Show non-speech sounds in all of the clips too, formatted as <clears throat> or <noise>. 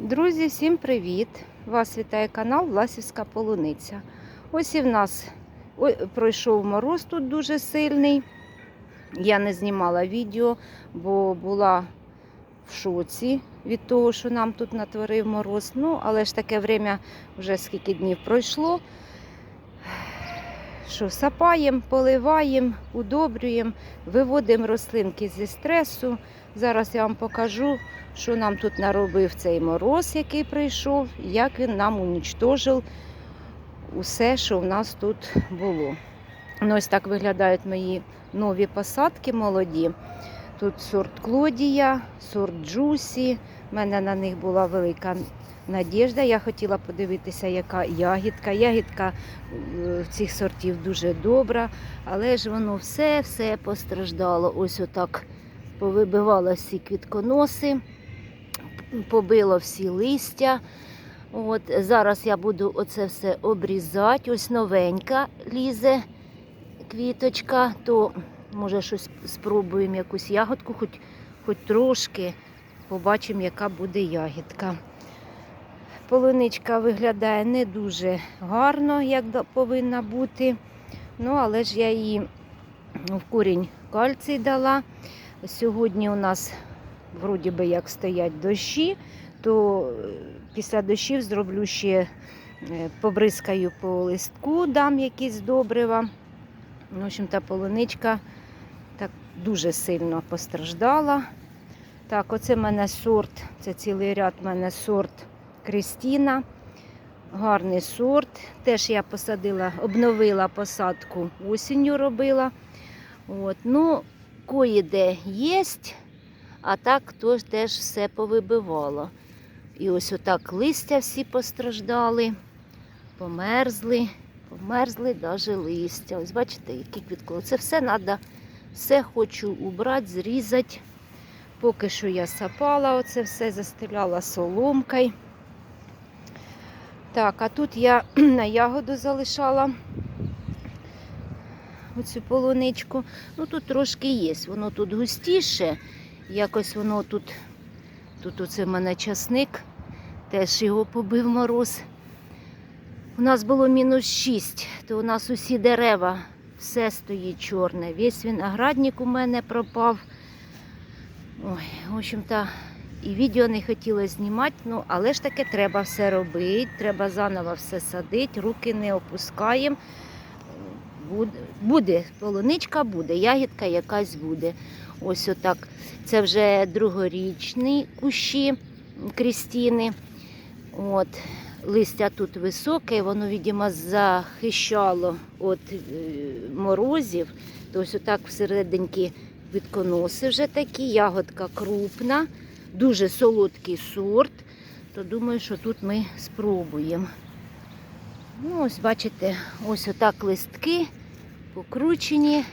Друзі, всім привіт! Вас вітає канал Власівська Полуниця. Ось і в нас ой, пройшов мороз тут дуже сильний. Я не знімала відео, бо була в шоці від того, що нам тут натворив мороз. Ну, але ж таке время вже скільки днів пройшло. Що сапаємо, поливаємо, удобрюємо, виводимо рослинки зі стресу. Зараз я вам покажу, що нам тут наробив цей мороз, який прийшов, як він нам унічтожив усе, що в нас тут було. Ну, ось так виглядають мої нові посадки молоді. Тут сорт Клодія, сорт Джусі. У мене на них була велика надіжда. Я хотіла подивитися, яка ягідка. Ягідка е, цих сортів дуже добра, але ж воно все-все постраждало. Ось отак повибивало всі квітконоси, побило всі листя. От, зараз я буду оце все обрізати. Ось новенька лізе квіточка, то може щось спробуємо якусь ягодку, хоч, хоч трошки побачимо, яка буде ягідка. Полуничка виглядає не дуже гарно, як повинна бути. Ну, але ж я її в корінь кальцій дала. Сьогодні у нас вроді би як стоять дощі, то е, після дощів зроблю ще е, побризкаю по листку, дам якісь добрива. В общем, та полуничка так дуже сильно постраждала. Так, оце в мене сорт, це цілий ряд в мене сорт Крістіна. Гарний сорт. Теж я посадила, обновила посадку осінню робила. От. Ну, кої-де є, а так то теж все повибивало. І ось отак листя всі постраждали, померзли, померзли навіть листя. Ось бачите, які квітко. Це все треба, все хочу убрати, зрізати. Поки що я сапала оце все, застеляла соломкою. Так, а тут я <clears throat> на ягоду залишала оцю полуничку. Ну тут трошки є. Воно тут густіше. Якось воно тут, тут оце в мене часник, теж його побив мороз. У нас було мінус 6, то у нас усі дерева, все стоїть чорне. Весь виноградник у мене пропав. Ой, в общем-то, і відео не хотіла знімати, ну, але ж таки треба все робити, треба заново все садити, руки не опускаємо. Буде, полуничка буде, ягідка якась буде. Ось отак. Це вже другорічні кущі Крістіни. От. Листя тут високе, воно, видимо, захищало від морозів. То ось отак всерединки відконоси вже такі, ягодка крупна, дуже солодкий сорт. То думаю, що тут ми спробуємо. Ну, ось бачите, ось отак листки покручені.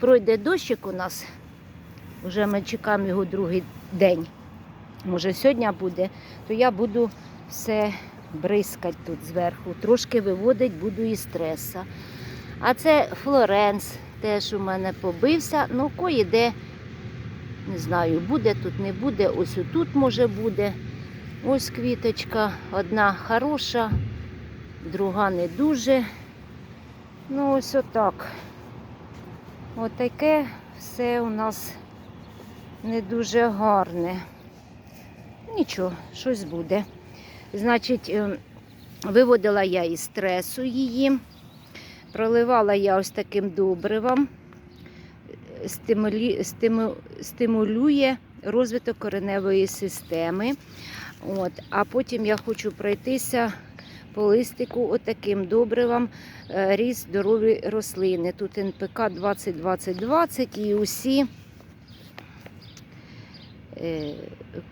Пройде дощик у нас. Вже ми чекаємо його другий день. Може, сьогодні буде, то я буду все бризкати тут зверху. Трошки виводить буду із стреса. А це Флоренс теж у мене побився. Ну, кої-де, не знаю, буде тут, не буде. Ось отут може буде. Ось квіточка. Одна хороша, друга не дуже. Ну, ось отак. Отаке все у нас не дуже гарне. Нічого, щось буде. Значить, е, виводила я із стресу її, проливала я ось таким добривом, стимулі, стиму, стимулює розвиток кореневої системи. От, а потім я хочу пройтися по листику отаким добривом е, ріст здорові рослини. Тут НПК 20-20-20 і усі е,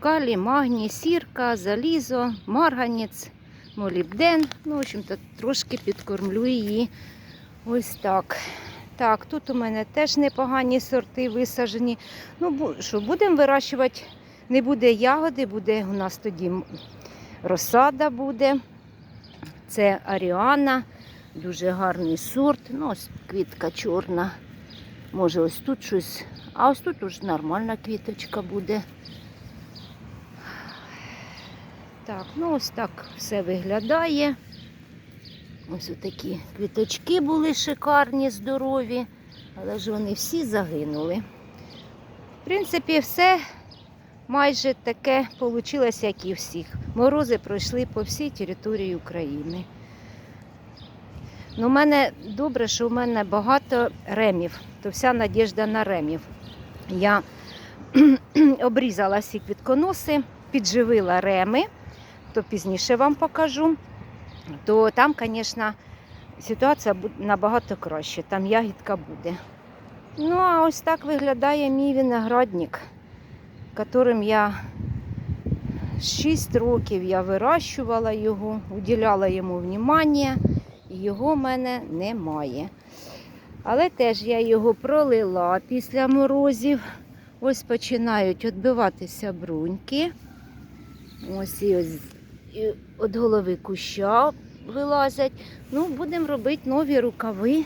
калій, магній, сірка, залізо, марганець, молібден. Ну, в общем-то, трошки підкормлю її ось так. Так, тут у мене теж непогані сорти висаджені. Ну, що, будемо вирощувати, не буде ягоди, буде у нас тоді розсада буде. Це Аріана, дуже гарний сорт. Ну, ось квітка чорна. Може, ось тут щось. А ось тут уже нормальна квіточка буде. Так, ну ось так все виглядає. Ось такі квіточки були шикарні, здорові, але ж вони всі загинули. В принципі, все майже таке вийшло, як і всіх. Морози пройшли по всій території України. Ну, у мене добре, що у мене багато ремів, то вся надіжда на ремів. Я <clears throat> обрізала всі квітконоси, підживила реми, то пізніше вам покажу. То там, звісно, ситуація набагато краще, там ягідка буде. Ну, а ось так виглядає мій виноградник, яким я 6 років я вирощувала його, уділяла йому внимання, і його в мене немає. Але теж я його пролила після морозів. Ось починають відбиватися бруньки. Ось і ось і від голови куща вилазять. Ну, будемо робити нові рукави.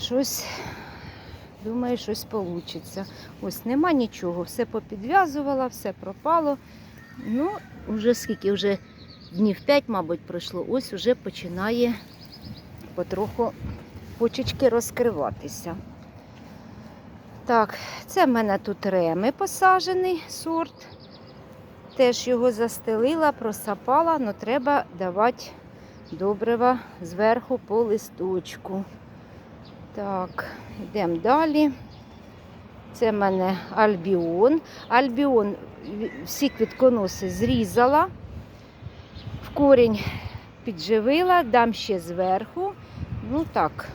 Щось, думаю, щось вийде. Ось нема нічого, все попідв'язувала, все пропало. Ну, вже скільки, вже днів 5, мабуть, пройшло. Ось вже починає потроху почечки розкриватися. Так, це в мене тут реми посаджений сорт. Теж його застелила, просапала, але треба давати добрива зверху по листочку. Так, йдемо далі. Це в мене альбіон. Альбіон всі квітконоси зрізала, в корінь підживила, дам ще зверху. Ну так,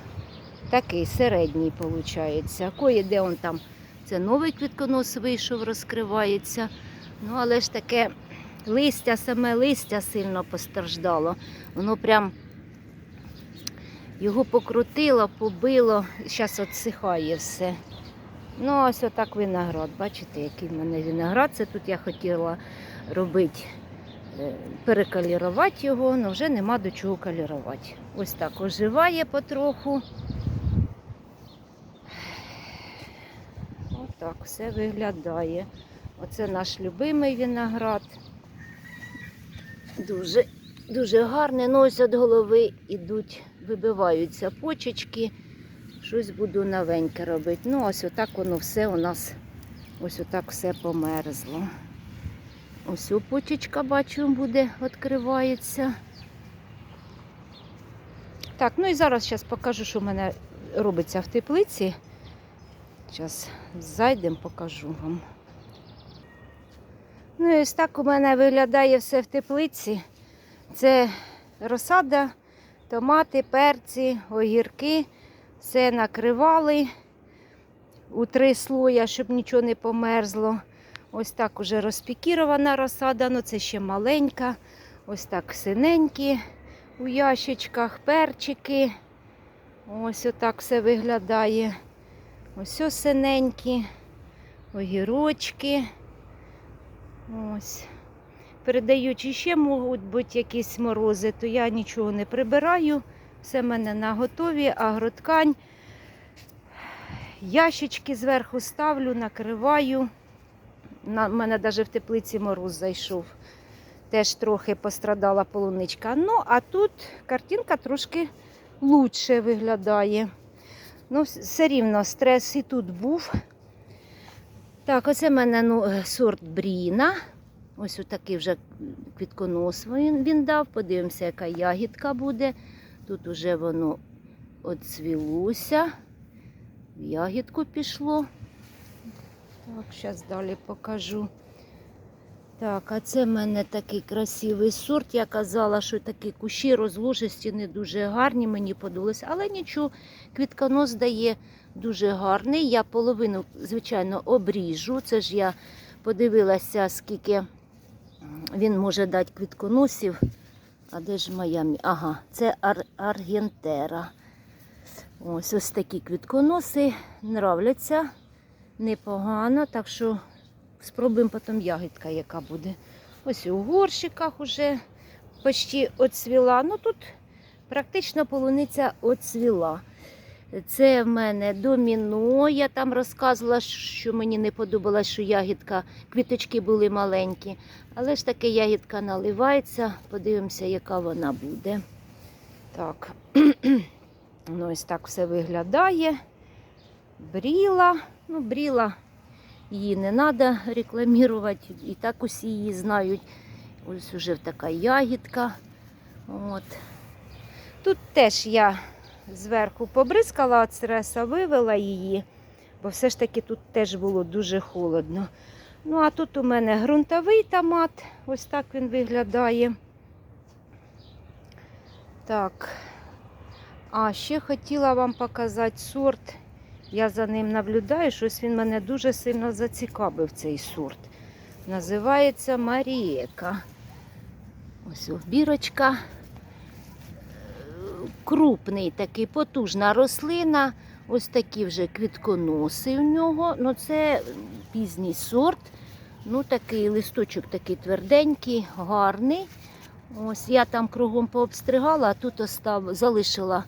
такий середній виходить. Кое де он там, це новий квітконос вийшов, розкривається. Ну, але ж таке листя, саме листя сильно постраждало. Воно прям його покрутило, побило, зараз відсихає все. Ну, ось отак виноград. Бачите, який в мене виноград. Це тут я хотіла робити, е, перекалірувати його, але вже нема до чого калірувати. Ось так оживає потроху. Отак все виглядає. Оце наш любимий виноград. Дуже, дуже гарний. Ну, від голови йдуть, вибиваються почечки. Щось буду новеньке робити. Ну, ось отак воно все у нас, ось отак все померзло. Ось почечка, бачу, буде, відкривається. Так, ну і зараз зараз покажу, що в мене робиться в теплиці. Зараз зайдемо, покажу вам. Ну і ось так у мене виглядає все в теплиці. Це розсада, томати, перці, огірки. Все накривали у три слоя, щоб нічого не померзло. Ось так уже розпікірована розсада, ну це ще маленька. Ось так синенькі у ящичках, перчики. Ось отак все виглядає. Ось ось синенькі, огірочки. Ось. Передаючи ще можуть бути якісь морози, то я нічого не прибираю. Все в мене на готові, агроткань. Ящички зверху ставлю, накриваю. На мене навіть в теплиці мороз зайшов. Теж трохи пострадала полуничка. Ну, а тут картинка трошки лучше виглядає. Ну, все рівно стрес і тут був. Так, оце в мене ну, е, сорт Бріна. Ось отакий вже квітконос він, він дав. Подивимося, яка ягідка буде. Тут уже воно оцвілося. В ягідку пішло. Так, зараз далі покажу. Так, а це в мене такий красивий сорт. Я казала, що такі кущі розложисті, не дуже гарні, мені подобалось. Але нічого, квітконос дає дуже гарний. Я половину, звичайно, обріжу. Це ж я подивилася, скільки він може дати квітконосів. А де ж моя? Ага, це ар- аргентера. Ось ось такі квітконоси нравляться непогано, так що спробуємо потім ягідка, яка буде. Ось у горщиках вже почти оцвіла. Ну тут практично полуниця оцвіла. Це в мене доміно. Я там розказувала, що мені не подобалось, що ягідка, квіточки були маленькі. Але ж таки ягідка наливається. Подивимося, яка вона буде. Так, <clears throat> ну ось так все виглядає. Бріла. Ну, бріла. Її не треба рекламувати. І так усі її знають. Ось уже така ягідка. От. Тут теж я зверху побризкала ацереса, вивела її, бо все ж таки тут теж було дуже холодно. Ну, а тут у мене ґрунтовий томат, ось так він виглядає. Так. А ще хотіла вам показати сорт. Я за ним наблюдаю, щось він мене дуже сильно зацікавив, цей сорт. Називається Марієка. Ось бірочка. Крупний такий, потужна рослина. Ось такі вже квітконоси в нього. Ну, це пізній сорт. Ну, такий листочок такий тверденький, гарний. Ось я там кругом пообстригала, а тут остав, залишила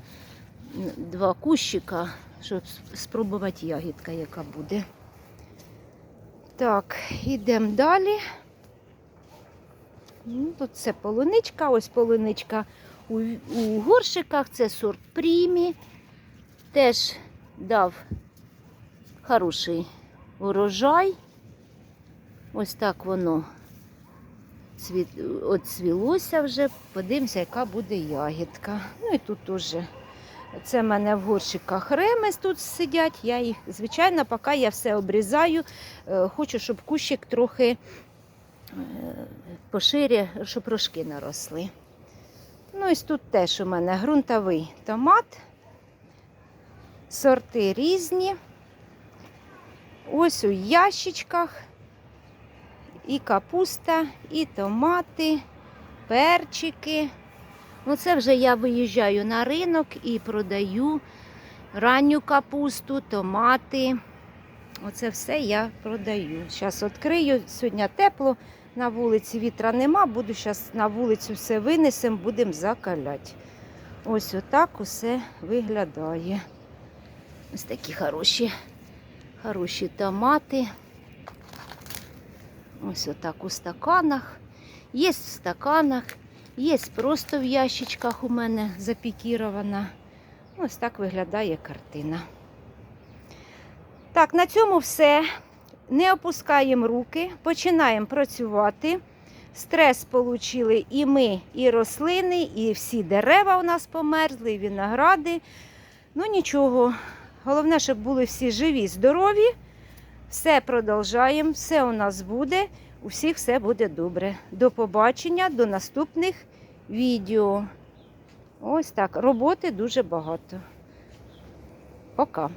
два кущика, щоб спробувати ягідка, яка буде. Так, йдемо далі. Ну, тут це полуничка, ось полуничка у, у горшиках, це сорт прімі. Теж дав хороший урожай. Ось так воно цвіт, оцвілося вже. Подивимося, яка буде ягідка. Ну і тут теж. Це в мене в горщиках ремес тут сидять. Я їх, звичайно, поки я все обрізаю. Е, Хочу, щоб кущик трохи е, щоб рожки наросли. Ну, ось тут теж у мене ґрунтовий томат. Сорти різні. Ось у ящичках і капуста, і томати, перчики. Ну, це вже я виїжджаю на ринок і продаю ранню капусту, томати. Оце все я продаю. Зараз відкрию. Сьогодні тепло, на вулиці вітра нема. Буду зараз на вулицю все винесемо, будемо закаляти. Ось отак усе виглядає. Ось такі хороші, хороші томати. Ось отак у стаканах. Є в стаканах, є просто в ящичках у мене запікірована. Ось так виглядає картина. Так, на цьому все. Не опускаємо руки, починаємо працювати. Стрес отримали і ми, і рослини, і всі дерева у нас померзли, і виногради. Ну нічого. Головне, щоб були всі живі, здорові. Все продовжаємо, все у нас буде. У всіх все буде добре. До побачення, до наступних відео. Ось так. Роботи дуже багато. Пока.